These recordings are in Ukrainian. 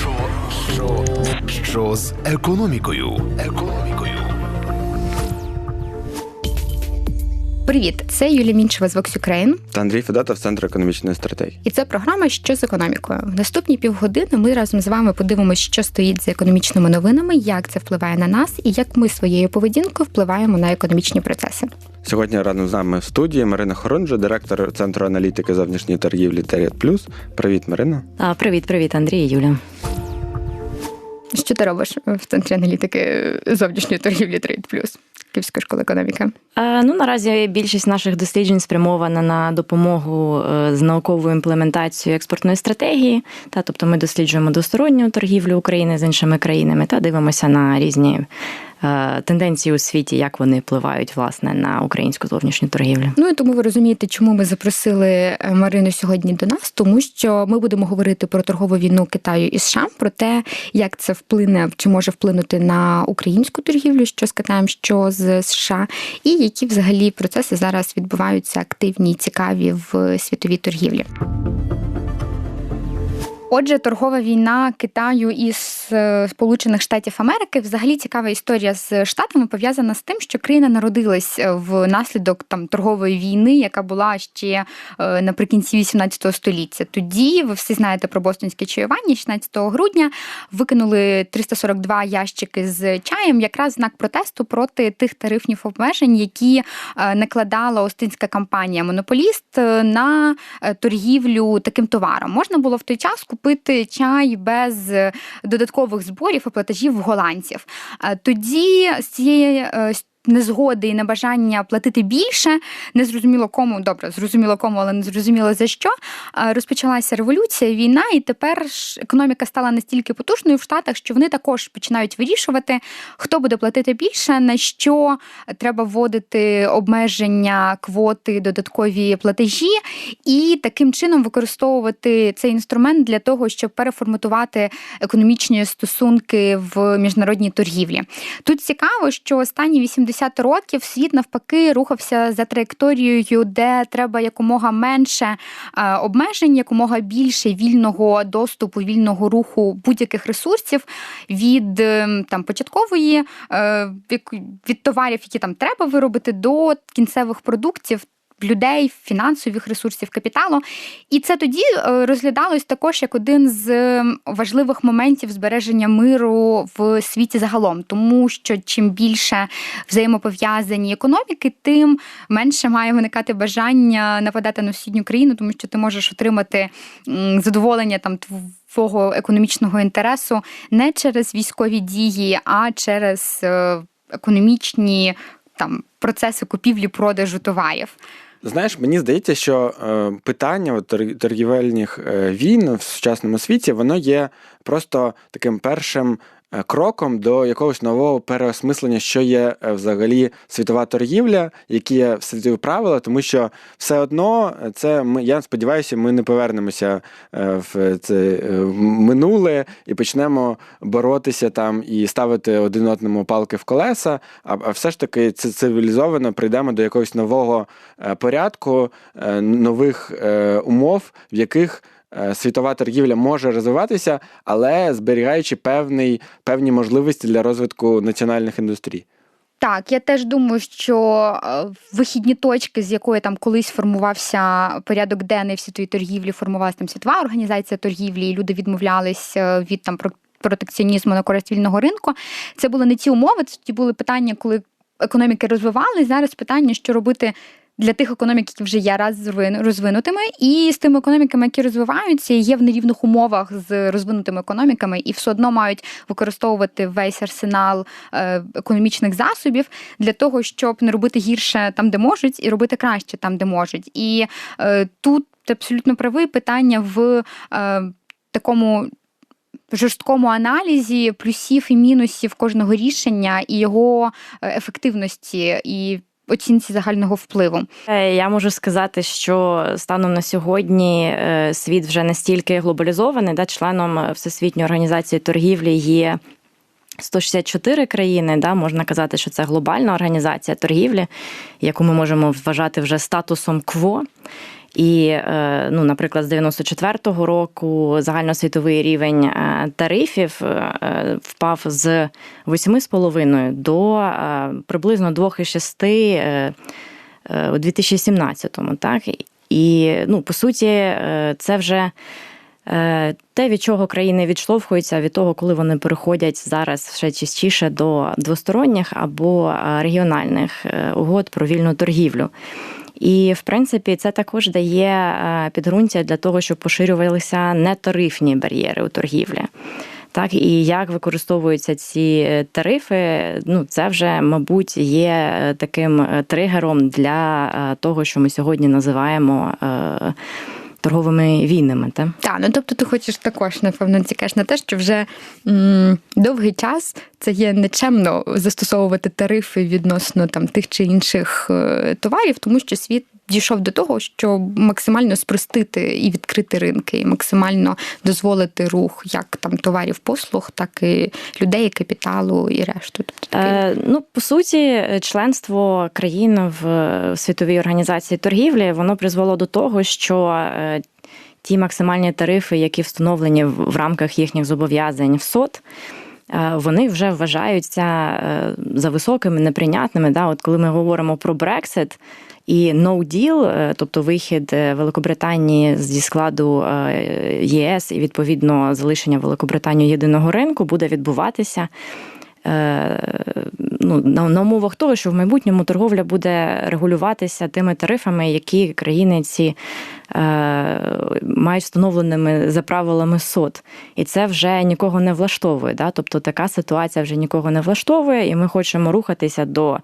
Що, що, що з економікою? Економікою. Привіт, це Юлія Мінчева з Vox Ukraine. Та Андрій Федотов, Центр економічної стратегії. І це програма Що з економікою. В наступні півгодини ми разом з вами подивимося, що стоїть за економічними новинами, як це впливає на нас, і як ми своєю поведінкою впливаємо на економічні процеси. Сьогодні разом з нами в студії Марина Хорунжа, директор Центру аналітики зовнішньої торгівлі Теріат Плюс. Привіт, Марина. А, Привіт, привіт, Андрій і Юля. Що ти робиш в центрі аналітики зовнішньої торгівлі Trade Plus Київської школи економіки? А, ну наразі більшість наших досліджень спрямована на допомогу е, з науковою імплементацією експортної стратегії. Та тобто ми досліджуємо двосторонню торгівлю України з іншими країнами та дивимося на різні тенденції у світі, як вони впливають власне на українську зовнішню торгівлю. Ну і тому ви розумієте, чому ми запросили е, Марину сьогодні до нас, тому що ми будемо говорити про торгову війну Китаю і США, про те, як це вплине чи може вплинути на українську торгівлю, що з Китаєм, що з США, і які взагалі процеси зараз відбуваються активні і цікаві в світовій торгівлі. Отже, торгова війна Китаю із е, Сполучених Штатів Америки взагалі цікава історія з штатами пов'язана з тим, що країна народилась е, внаслідок там торгової війни, яка була ще е, наприкінці 18 століття. Тоді ви всі знаєте про Бостонське чаювання 16 грудня викинули 342 ящики з чаєм, якраз знак протесту проти тих тарифних обмежень, які накладала Остинська компанія Монополіст на торгівлю таким товаром. Можна було в той час купити чай без е, додаткових зборів і платежів в голландців. Е, тоді з цієї е, незгоди і небажання платити більше, не зрозуміло кому, добре, зрозуміло кому, але не зрозуміло за що. Розпочалася революція, війна, і тепер економіка стала настільки потужною в Штатах, що вони також починають вирішувати, хто буде платити більше, на що треба вводити обмеження, квоти, додаткові платежі, і таким чином використовувати цей інструмент для того, щоб переформатувати економічні стосунки в міжнародній торгівлі. Тут цікаво, що останні 80 50 років світ навпаки рухався за траєкторією, де треба якомога менше е, обмежень, якомога більше вільного доступу, вільного руху будь-яких ресурсів від ем, там початкової е, від товарів, які там треба виробити, до кінцевих продуктів людей, фінансових ресурсів, капіталу. І це тоді е, розглядалось також як один з важливих моментів збереження миру в світі загалом, тому що чим більше взаємопов'язані економіки, тим менше має виникати бажання нападати на сусідню країну, тому що ти можеш отримати задоволення там твого економічного інтересу не через військові дії, а через е, економічні там процеси купівлі-продажу товарів. Знаєш, мені здається, що е, питання от, торгівельних е, війн в сучасному світі воно є просто таким першим кроком до якогось нового переосмислення, що є е, взагалі світова торгівля, які є світові правила, тому що все одно це ми, я сподіваюся, ми не повернемося е, в це минуле і почнемо боротися там і ставити один одному палки в колеса. А, все ж таки це цивілізовано прийдемо до якогось нового порядку, нових умов, в яких Е, світова торгівля може розвиватися, але зберігаючи певний, певні можливості для розвитку національних індустрій. Так, я теж думаю, що е, вихідні точки, з якої там колись формувався порядок денний в світовій торгівлі, формувалася там світова організація торгівлі, і люди відмовлялись е, від там протекціонізму на користь вільного ринку. Це були не ті умови, це ті були питання, коли економіки розвивались. Зараз питання, що робити для тих економік, які вже є раз розвинутими, і з тими економіками, які розвиваються, є в нерівних умовах з розвинутими економіками, і все одно мають використовувати весь арсенал е, економічних засобів для того, щоб не робити гірше там, де можуть, і робити краще там, де можуть. І е, тут абсолютно правий питання в е, такому. Жорсткому аналізі плюсів і мінусів кожного рішення і його ефективності, і оцінці загального впливу. Е, я можу сказати, що станом на сьогодні е, світ вже настільки глобалізований, да, членом Всесвітньої організації торгівлі є. 164 країни, да, можна казати, що це глобальна організація торгівлі, яку ми можемо вважати вже статусом КВО. І, е, ну, наприклад, з 94-го року загальносвітовий рівень е, тарифів е, впав з 8,5 до приблизно 2,6 е, е, у 2017-му. Так? І, ну, по суті, це вже. Те, від чого країни відштовхуються, від того, коли вони переходять зараз ще частіше до двосторонніх або регіональних угод про вільну торгівлю. І, в принципі, це також дає е, підґрунтя для того, щоб поширювалися нетарифні бар'єри у торгівлі. Так, і як використовуються ці е, тарифи, ну це вже, мабуть, є е, таким тригером для того, що ми сьогодні називаємо торговими війнами. Так? Так, ну тобто ти хочеш також, напевно, цікаш на те, що вже м, довгий час це є нечемно застосовувати тарифи відносно там тих чи інших е, товарів, тому що світ дійшов до того, що максимально спростити і відкрити ринки, і максимально дозволити рух як там товарів, послуг, так і людей, капіталу і решту. Тобто такий Е, ну, по суті, членство країн в світовій організації торгівлі воно призвело до того, що е, ті максимальні тарифи, які встановлені в в рамках їхніх зобов'язань в СОТ. Е, Вони вже вважаються е, за високими, неприйнятними. Да? От коли ми говоримо про Брексит і no deal, е, тобто вихід Великобританії зі складу ЄС і відповідно залишення Великобританії єдиного ринку буде відбуватися ну, на, умовах того, що в майбутньому торговля буде регулюватися тими тарифами, які країни ці е, мають встановленими за правилами СОТ. І це вже нікого не влаштовує. Да? Тобто така ситуація вже нікого не влаштовує, і ми хочемо рухатися до.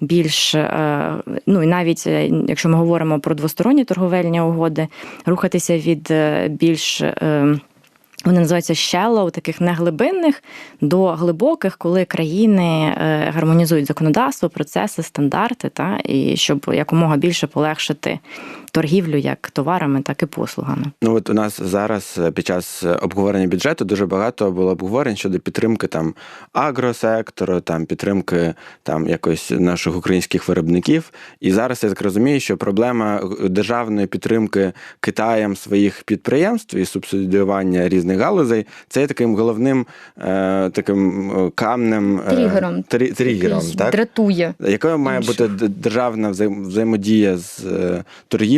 Більш е, ну і навіть е, якщо ми говоримо про двосторонні торговельні угоди, рухатися від е, більш е, вони називаються shallow, таких неглибинних до глибоких, коли країни е, гармонізують законодавство, процеси, стандарти, та і щоб якомога більше полегшити торгівлю як товарами, так і послугами. Ну от у нас зараз е, під час обговорення бюджету дуже багато було обговорень щодо підтримки там агросектору, там підтримки там якось наших українських виробників. І зараз я так розумію, що проблема державної підтримки Китаєм своїх підприємств і субсидіювання різних галузей це є таким головним е, таким е, камнем е, Тригером. трі- тригером так? дратує. Якою має бути державна взаємодія з е,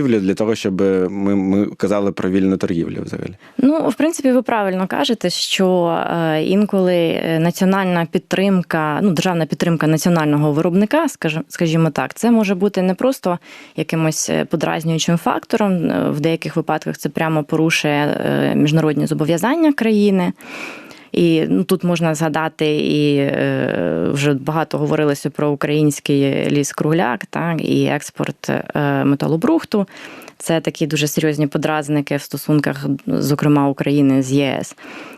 торгівлею для того, щоб ми, ми казали про вільну торгівлю взагалі? Ну, в принципі, ви правильно кажете, що е, інколи е, національна підтримка, ну, державна підтримка національного виробника, скажімо, так, це може бути не просто якимось е, подразнюючим фактором. В деяких випадках це прямо порушує міжнародні зобов'язання країни. І ну, тут можна згадати, і е, вже багато говорилося про український ліс-кругляк, так, і експорт е, металобрухту. Це такі дуже серйозні подразники в стосунках, зокрема України з ЄС.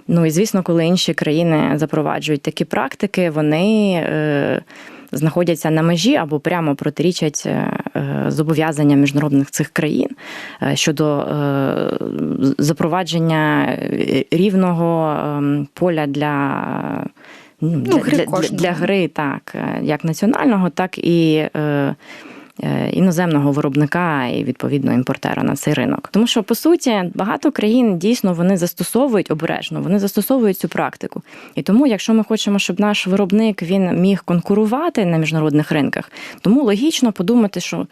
Ну і звісно, коли інші країни запроваджують такі практики, вони е, знаходяться на межі або прямо протирічать е, зобов'язанням міжнародних цих країн е, щодо е, запровадження рівного е, поля для. Ну, для, гри для, для, гри, так, е, як національного, так і е, е, іноземного виробника і відповідно імпортера на цей ринок. Тому що по суті багато країн дійсно вони застосовують обережно, вони застосовують цю практику. І тому, якщо ми хочемо, щоб наш виробник він міг конкурувати на міжнародних ринках, тому логічно подумати, що.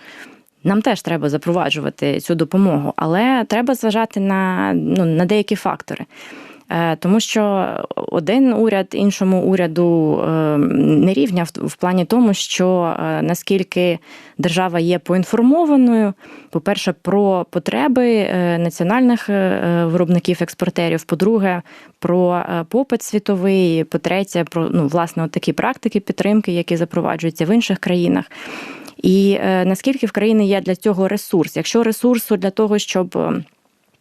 Нам теж треба запроваджувати цю допомогу, але треба зважати на, ну, на деякі фактори. Е, Тому що один уряд іншому уряду е, не рівня в- плані тому, що е, наскільки держава є поінформованою, по-перше, про потреби національних виробників-експортерів, по-друге, про попит світовий, по-третє, про ну, власне от такі практики підтримки, які запроваджуються в інших країнах. І наскільки в країни є для цього ресурс? Якщо ресурсу для того, щоб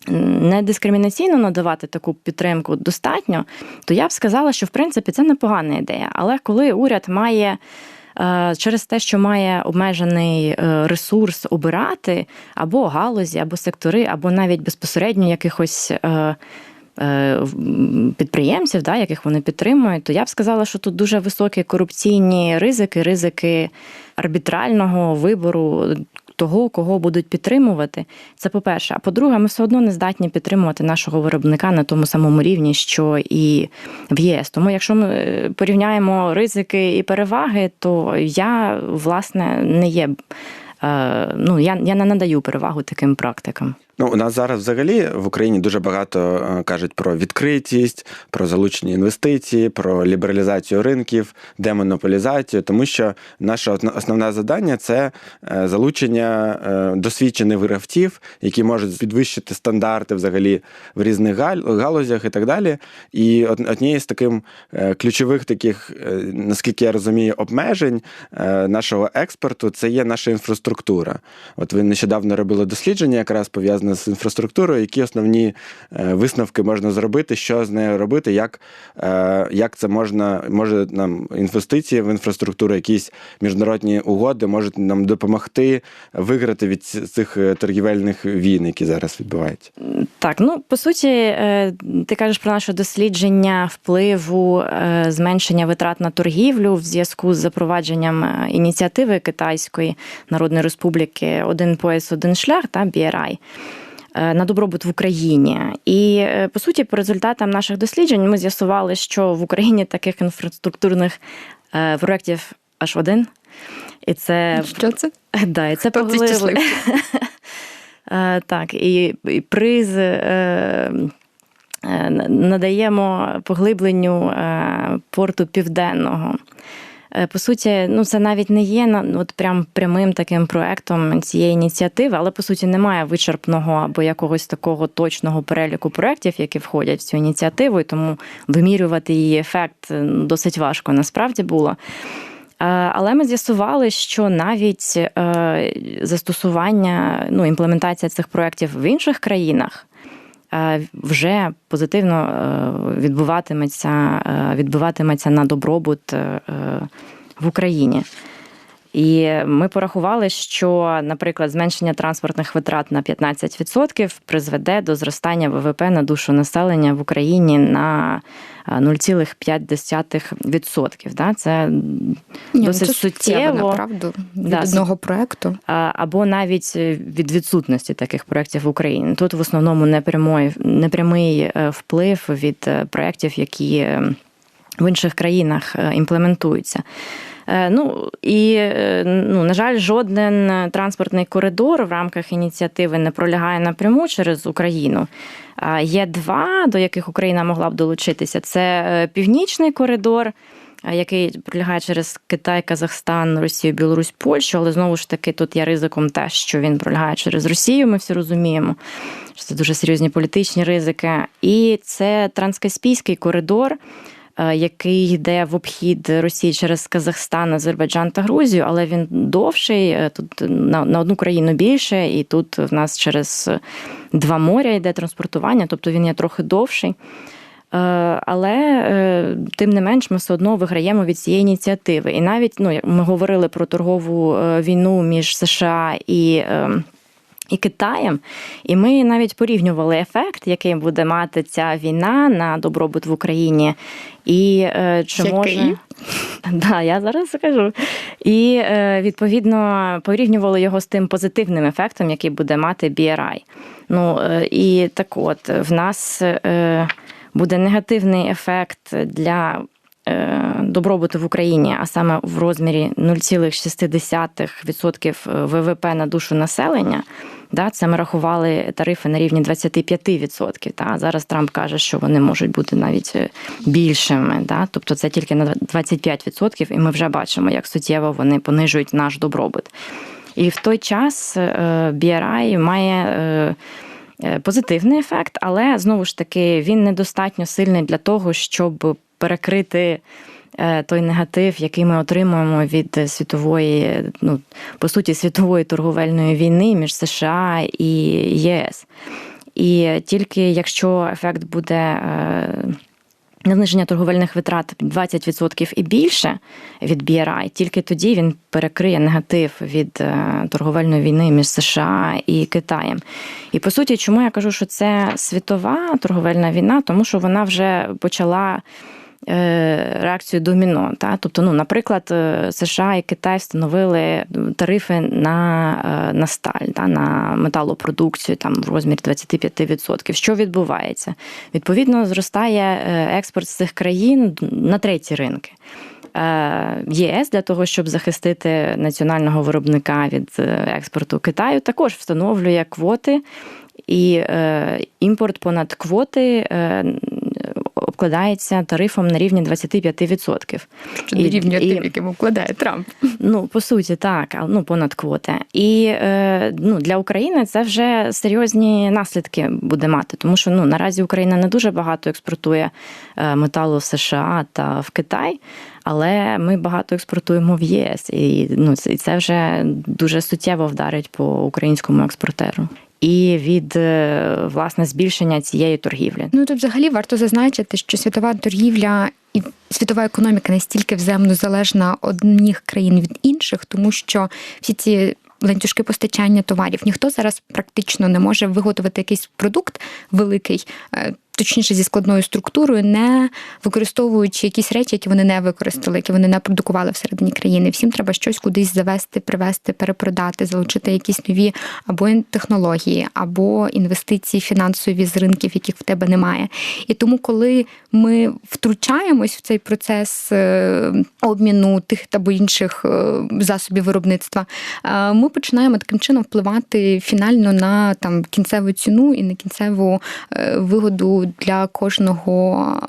не дискримінаційно надавати таку підтримку достатньо, то я б сказала, що в принципі це непогана ідея. Але коли уряд має е, через те, що має обмежений е, ресурс обирати або галузі, або сектори, або навіть безпосередньо якихось. е, Підприємців, да, яких вони підтримують, то я б сказала, що тут дуже високі корупційні ризики, ризики арбітрального вибору того, кого будуть підтримувати. Це по-перше. А по-друге, ми все одно не здатні підтримувати нашого виробника на тому самому рівні, що і в ЄС. Тому, якщо ми е, порівняємо ризики і переваги, то я власне не є. е, Ну, я, я не надаю перевагу таким практикам. Ну, у нас зараз взагалі в Україні дуже багато е, кажуть про відкритість, про залучені інвестиції, про лібералізацію ринків, демонополізацію, тому що наше основне завдання це е, залучення е, досвідчених гравців, які можуть підвищити стандарти взагалі в різних галузях і так далі. І од- однією з таких е, ключових таких, наскільки я розумію, обмежень нашого експорту це є наша інфраструктура. От ви нещодавно робили дослідження, якраз пов'язане з інфраструктурою, які основні е, висновки можна зробити, що з нею робити, як, е, як це можна, може нам інвестиції в інфраструктуру, якісь міжнародні угоди можуть нам допомогти виграти від цих е, торгівельних війн, які зараз відбуваються. Так, ну по суті, ти кажеш про наше дослідження впливу зменшення витрат на торгівлю в зв'язку з запровадженням ініціативи Китайської Народної Республіки Один пояс, один шлях та BRI на добробут в Україні. І е, по суті, по результатам наших досліджень ми з'ясували, що в Україні таких інфраструктурних е, проєктів аж один. І це Що це? Да, і це поглибли- Е, Так, і, і приз е, е, надаємо поглибленню е, порту Південного. Е, По суті, ну це навіть не є на- от прям прямим таким проектом цієї ініціативи, але по суті немає вичерпного або якогось такого точного переліку проєктів, які входять в цю ініціативу, і тому вимірювати її ефект е, досить важко насправді було. Е, Але ми з'ясували, що навіть застосування, ну, імплементація цих проєктів в інших країнах вже позитивно е, відбуватиметься, е, відбуватиметься на добробут е, е, в Україні. І ми порахували, що, наприклад, зменшення транспортних витрат на 15% призведе до зростання ВВП на душу населення в Україні на е, 0,5%. Да? Це Ні, ну, досить це суттєво, направду, від Да, одного проекту. Або навіть е, від відсутності таких проєктів в Україні. Тут в основному непрямий, непрямий е, вплив від е, проєктів, які е, в інших країнах е, імплементуються. Е, Ну і е, ну, на жаль, жоден транспортний коридор в рамках ініціативи не пролягає напряму через Україну. Є два, до яких Україна могла б долучитися: це е, північний коридор. е, Який пролягає через Китай, Казахстан, Росію, Білорусь, Польщу, але знову ж таки тут є ризиком те, що він пролягає через Росію. Ми всі розуміємо, що це дуже серйозні політичні ризики. І це транскаспійський коридор, е, який йде в обхід Росії через Казахстан, Азербайджан та Грузію, але він довший. е, Тут на, на одну країну більше, і тут в нас через два моря йде транспортування, тобто він є трохи довший. Е, Але е, тим не менш ми все одно виграємо від цієї ініціативи. І навіть ну, ми говорили про торгову е, війну між США і. І Китаєм, і ми навіть порівнювали ефект, який буде мати ця війна на добробут в Україні, і е, чи Який? може да, я зараз скажу. І е, відповідно порівнювали його з тим позитивним ефектом, який буде мати BRI. Ну е, і так, от в нас буде негативний ефект для добробуту в Україні, а саме в розмірі 0,6% ВВП на душу населення. Да, це ми рахували тарифи на рівні 25%. Та. Зараз Трамп каже, що вони можуть бути навіть е, більшими. Да? Тобто це тільки на 25%, і ми вже бачимо, як суттєво вони понижують наш добробут. І в той час е, BRI має е, позитивний ефект, але знову ж таки він недостатньо сильний для того, щоб перекрити той негатив, який ми отримуємо від світової, ну по суті, світової торговельної війни між США і ЄС. І тільки якщо ефект буде. е, зниження торговельних витрат 20% і більше від BRI, тільки тоді він перекриє негатив від е, торговельної війни між США і Китаєм. І по суті, чому я кажу, що це світова торговельна війна, тому що вона вже почала реакцію доміно. Та? Тобто, ну, наприклад, США і Китай встановили тарифи на на сталь, та, на металопродукцію там в розмірі 25%. Що відбувається? Відповідно, зростає експорт з цих країн на треті ринки. Е, ЄС для того, щоб захистити національного виробника від е, експорту Китаю, також встановлює квоти. І е, імпорт понад квоти е, обкладається тарифом на рівні 25%. Що і, рівня тим, яким обкладає Трамп. Ну, по суті, так, ну понад квоти. І е, ну, для України це вже серйозні наслідки буде мати, тому що ну наразі Україна не дуже багато експортує е, металу в США та в Китай. Але ми багато експортуємо в ЄС, і ну це вже дуже суттєво вдарить по українському експортеру і від е, власне збільшення цієї торгівлі. Ну тут взагалі варто зазначити, що світова торгівля і світова економіка настільки взаємно залежна одних країн від інших, тому що всі ці ланцюжки постачання товарів ніхто зараз практично не може виготовити якийсь продукт великий. Точніше зі складною структурою, не використовуючи якісь речі, які вони не використали, які вони не продукували всередині країни. Всім треба щось кудись завести, привезти, перепродати, залучити якісь нові або технології, або інвестиції фінансові з ринків, яких в тебе немає. І тому, коли ми втручаємось в цей процес е, обміну тих або інших е, засобів виробництва, е, ми починаємо таким чином впливати фінально на там кінцеву ціну і на кінцеву вигоду для кожного,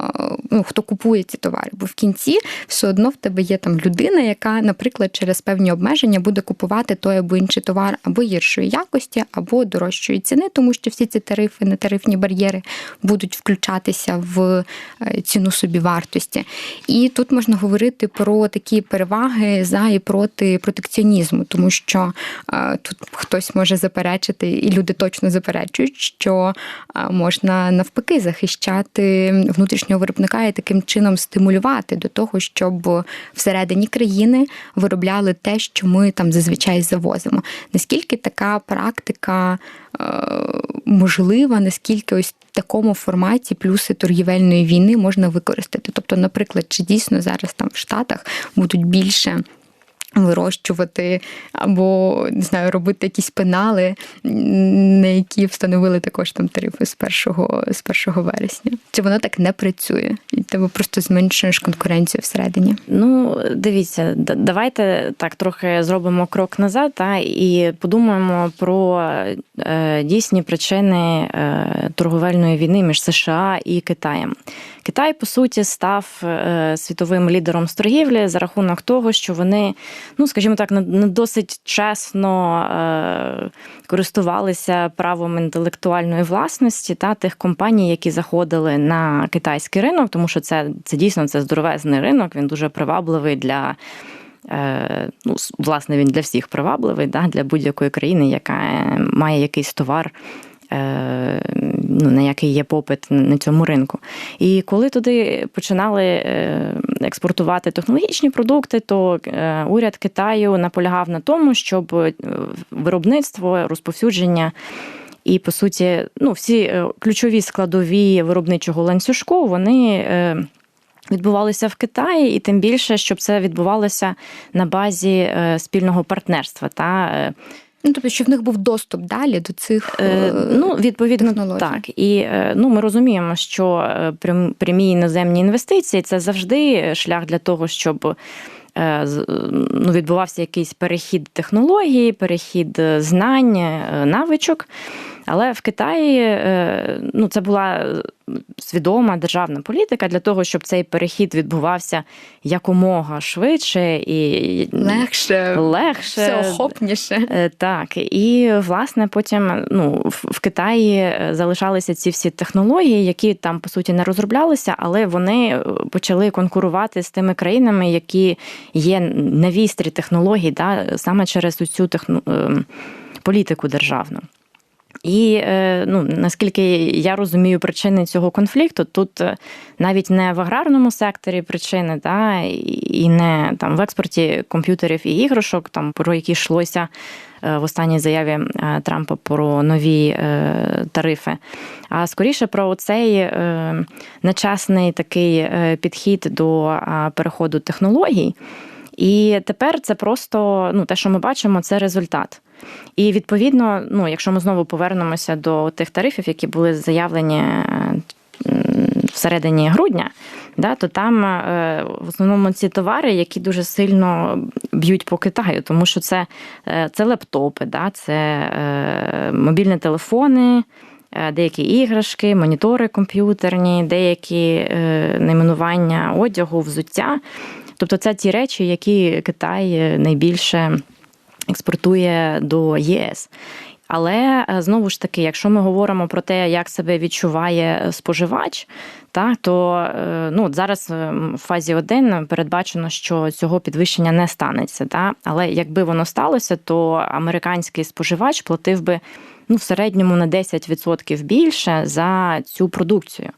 ну, хто купує ці товари. Бо в кінці все одно в тебе є там людина, яка, наприклад, через певні обмеження буде купувати той або інший товар або гіршої якості, або дорожчої ціни, тому що всі ці тарифи, нетарифні бар'єри будуть включатися в е, ціну собівартості. І тут можна говорити про такі переваги за і проти протекціонізму, тому що е, тут хтось може заперечити, і люди точно заперечують, що е, можна навпаки захищати внутрішнього виробника і таким чином стимулювати до того, щоб всередині країни виробляли те, що ми там зазвичай завозимо. Наскільки така практика е, можлива, наскільки ось в такому форматі плюси торгівельної війни можна використати? Тобто, наприклад, чи дійсно зараз там в Штатах будуть більше вирощувати або не знаю, робити якісь пенали, на які встановили також там тарифи з 1, з 1 вересня. Чи воно так не працює? І тебе просто зменшуєш конкуренцію всередині? Ну, дивіться, давайте так трохи зробимо крок назад та, і подумаємо про е, дійсні причини е, торговельної війни між США і Китаєм. Китай, по суті, став е, світовим лідером з торгівлі за рахунок того, що вони, ну скажімо так, не досить чесно е, користувалися правом інтелектуальної власності та тих компаній, які заходили на китайський ринок, тому що це це дійсно це здоровезний ринок. Він дуже привабливий для. Е, ну, власне, він для всіх привабливий, да, для будь-якої країни, яка має якийсь товар ну, на який є попит на цьому ринку. І коли туди починали е, експортувати технологічні продукти, то е, уряд Китаю наполягав на тому, щоб виробництво, розповсюдження. І по суті, ну всі ключові складові виробничого ланцюжку вони відбувалися в Китаї, і тим більше, щоб це відбувалося на базі спільного партнерства та Ну, тобто, що в них був доступ далі до цих е, е ну, відповідно, технологій. так. І е, ну, ми розуміємо, що е, прямі іноземні інвестиції це завжди шлях для того, щоб ну, відбувався якийсь перехід технології, перехід знань, навичок. Але в Китаї е, ну, це була свідома державна політика для того, щоб цей перехід відбувався якомога швидше і легше, легше всеохопніше. Е, так. І, власне, потім ну, в Китаї е, залишалися ці всі технології, які там, по суті, не розроблялися, але вони почали конкурувати з тими країнами, які є на вістрі технологій, да, саме через цю техно... Ем, політику державну. І е, ну, наскільки я розумію причини цього конфлікту, тут е, навіть не в аграрному секторі причини, та, і не там в експорті комп'ютерів і іграшок, там про які йшлося в останній заяві Трампа про нові тарифи. А скоріше про цей нечесний такий підхід до переходу технологій. І тепер це просто ну, те, що ми бачимо, це результат. І відповідно, ну, якщо ми знову повернемося до тих тарифів, які були заявлені всередині грудня, да, то там е, в основному ці товари, які дуже сильно б'ють по Китаю, тому що це е, це лептопи, да, це е, мобільні телефони. Деякі іграшки, монітори комп'ютерні, деякі найменування одягу, взуття. Тобто це ті речі, які Китай найбільше експортує до ЄС. Але е, знову ж таки, якщо ми говоримо про те, як себе відчуває споживач, так то е, ну зараз е, в фазі 1 передбачено, що цього підвищення не станеться. Так? Але якби воно сталося, то американський споживач платив би ну, в середньому на 10% більше за цю продукцію.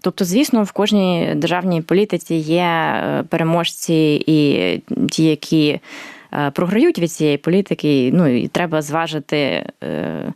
Тобто, звісно, в кожній державній політиці є переможці і ті, які Е, програють від цієї політики, ну і треба зважити е,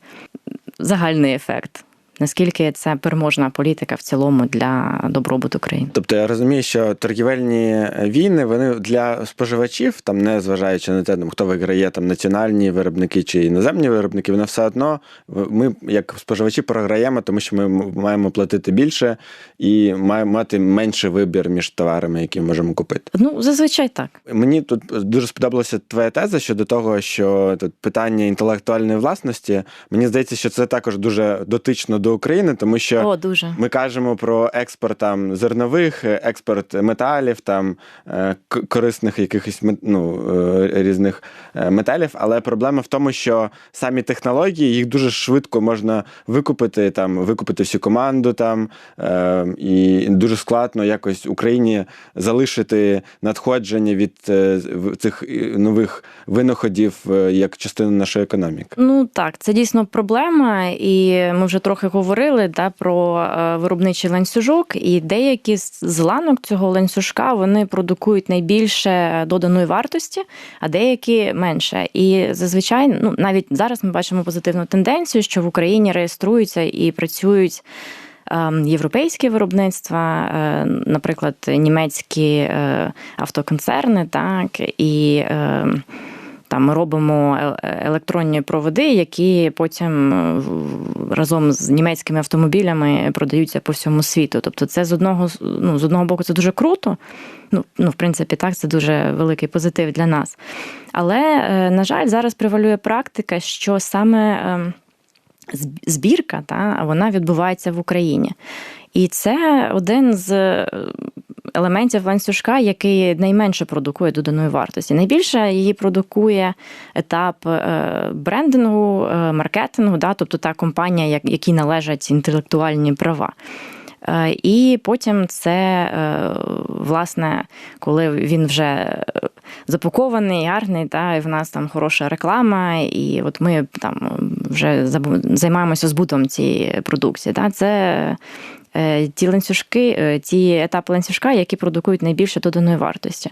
загальний ефект наскільки це переможна політика в цілому для добробуту країни. Тобто я розумію, що торгівельні війни вони для споживачів, там не зважаючи на те, хто виграє там національні виробники чи іноземні виробники, вони все одно ми, як споживачі, програємо, тому що ми маємо платити більше і маємо мати менший вибір між товарами, які можемо купити. Ну зазвичай так. Мені тут дуже сподобалася твоя теза щодо того, що тут питання інтелектуальної власності. Мені здається, що це також дуже дотично до України, тому що О, дуже. ми кажемо про експорт там зернових, експорт металів, там е, корисних якихось ну, е, різних е, металів. Але проблема в тому, що самі технології їх дуже швидко можна викупити, там викупити всю команду там і дуже складно якось Україні залишити надходження від цих нових винаходів як частину нашої економіки. Ну так, це дійсно проблема, і ми вже трохи говорили да, про е, виробничий ланцюжок, і деякі з ланок цього ланцюжка вони продукують найбільше доданої вартості, а деякі менше. І зазвичай, ну навіть зараз ми бачимо позитивну тенденцію, що в Україні реєструються і працюють. Ем, європейські виробництва, е, наприклад, німецькі е, автоконцерни, так і ем, там робимо е, електронні проводи, які потім е, разом з німецькими автомобілями продаються по всьому світу. Тобто, це з одного ну, з одного боку це дуже круто. Ну, ну, в принципі, так, це дуже великий позитив для нас. Але, е, на жаль, зараз превалює практика, що саме ем, збірка та, вона відбувається в Україні. І це один з елементів ланцюжка, який найменше продукує доданої вартості. Найбільше її продукує етап е, брендингу, е, маркетингу, да, тобто та компанія, якій належать інтелектуальні права. Е, і потім це, власне, коли він вже запакований, гарний, та, і в нас там хороша реклама, і от ми там вже займаємося збутом цієї продукції. Та, Це Е, ті ланцюжки, е, ті етапи ланцюжка, які продукують найбільше доданої вартості.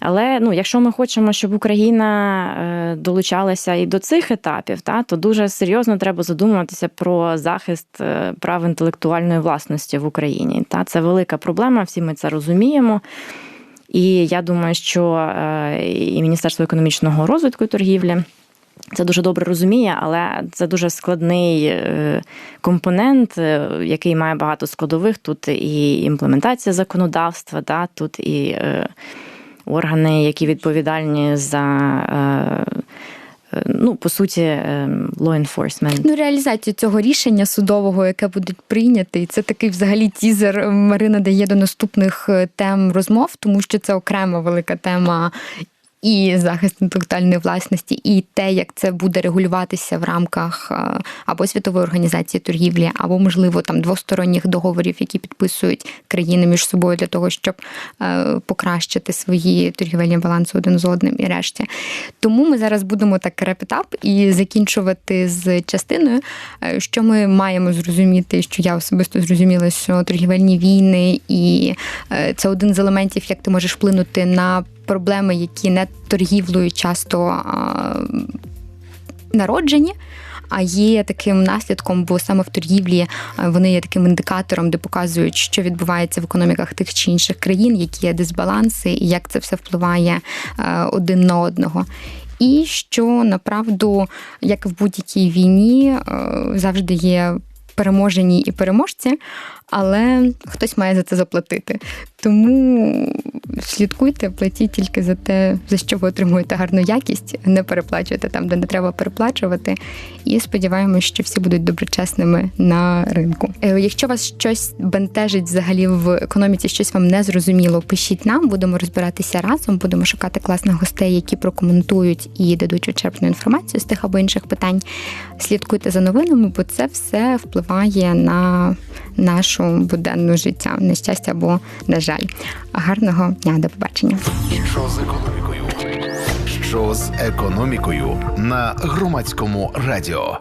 Але ну, якщо ми хочемо, щоб Україна е, долучалася і до цих етапів, та, то дуже серйозно треба задумуватися про захист прав інтелектуальної власності в Україні. Та, Це велика проблема, всі ми це розуміємо. І я думаю, що і Міністерство економічного розвитку і торгівлі. Це дуже добре розуміє, але це дуже складний е, компонент, е, який має багато складових. Тут і імплементація законодавства, да, тут і е, органи, які відповідальні за. Ну, по суті, law enforcement. Ну, реалізацію цього рішення судового, яке буде прийнято, це такий взагалі тізер Марина дає до наступних тем розмов, тому що це окрема велика тема і захист інтелектуальної власності, і те, як це буде регулюватися в рамках е, або світової організації торгівлі, або, можливо, там двосторонніх договорів, які підписують країни між собою для того, щоб е, покращити свої торгівельні баланси один з одним і решті. Тому ми зараз будемо так репетап і закінчувати з частиною, е, що ми маємо зрозуміти, що я особисто зрозуміла, що торгівельні війни, і це один з елементів, як ти можеш вплинути на проблеми, які не торгівлею часто народжені. А є таким наслідком, бо саме в торгівлі вони є таким індикатором, де показують, що відбувається в економіках тих чи інших країн, які є дисбаланси, і як це все впливає е, один на одного. І що направду, як і в будь-якій війні, е, завжди є переможені і переможці, але хтось має за це заплатити. Тому слідкуйте, платіть тільки за те, за що ви отримуєте гарну якість, не переплачуйте там, де не треба переплачувати. І сподіваємось, що всі будуть доброчесними на ринку. Е, Якщо вас щось бентежить взагалі в економіці, щось вам не зрозуміло, пишіть нам, будемо розбиратися разом, будемо шукати класних гостей, які прокоментують і дадуть вичерпну інформацію з тих або інших питань. Слідкуйте за новинами, бо це все впливає на нашу буденну життя, на щастя або на жаль. Гарного дня, до побачення. Що з економікою? Що з економікою на громадському радіо?